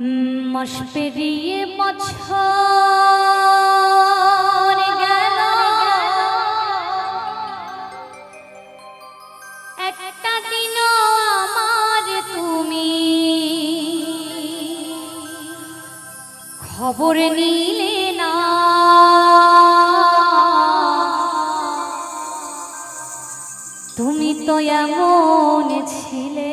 মশ পেরিয়ে বছর গেল। একটা দিন আমার তুমি খবর নিলে না। তুমি তো এমন ছিলে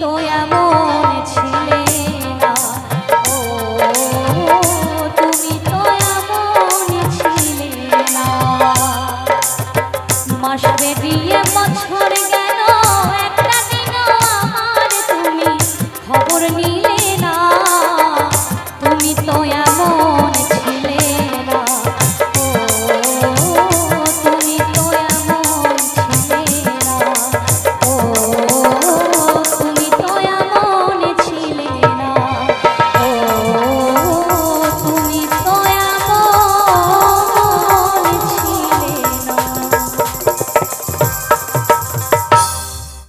তো